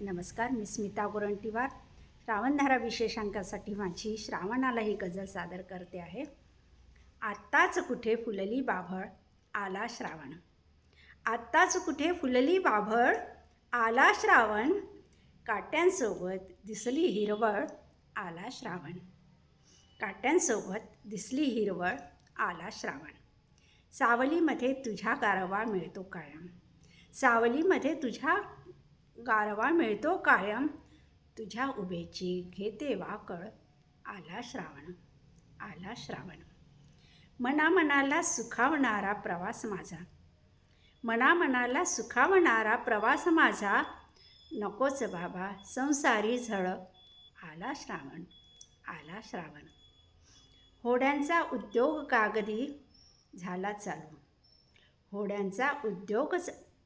नमस्कार मी स्मिता गोरंटीवार. श्रावणधारा विशेषांकासाठी माझी श्रावणाला ही गजल सादर करते आहे. आत्ताच कुठे फुलली बाभळ आला श्रावण. आत्ताच कुठे फुलली बाभळ आला श्रावण. काट्यांसोबत दिसली हिरवळ आला श्रावण. काट्यांसोबत दिसली हिरवळ आला श्रावण. सावलीमध्ये तुझ्या गारवा मिळतो कायम. सावलीमध्ये तुझ्या गारवा मिळतो कायम. तुझ्या उभेची घेते वाकळ. आला श्रावण आला श्रावण. मनामनाला सुखावणारा प्रवास माझा. मनामनाला सुखावणारा प्रवास माझा. नकोच बाबा संसारी झळ. आला श्रावण आला श्रावण. होड्यांचा उद्योग कागदी झाला चालू. होड्यांचा उद्योग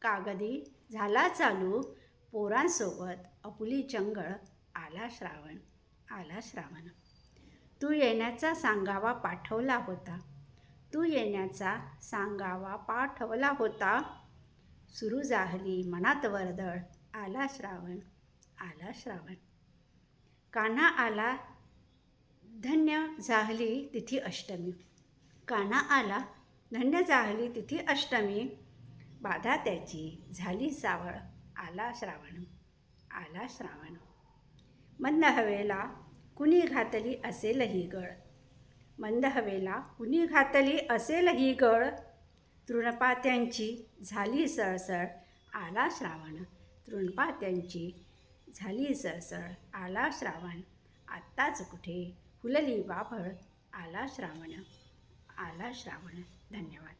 कागदी झाला चालू. पोरांसोबत अपुली चंगळ आला श्रावण आला श्रावण. तू येण्याचा सांगावा पाठवला होता. तू येण्याचा सांगावा पाठवला होता. सुरू झाली मनात वर्दळ आला श्रावण आला श्रावण. कान्हा आला धन्य झाली तिथी अष्टमी. काना आला धन्य झाली तिथी अष्टमी. बाधा त्याची झाली सावळ. आला श्रावण आला श्रावण. मंद हवेला कुणी घातली असेल ही गळ. मंद हवेला कुणी घातली असेल ही गळ. तृणपात्यांची झाली सळसळ आला श्रावण. तृणपात्यांची झाली सळसळ आला श्रावण. आत्ताच कुठे फुलली बाभळ आला श्रावण. आला श्रावण. धन्यवाद.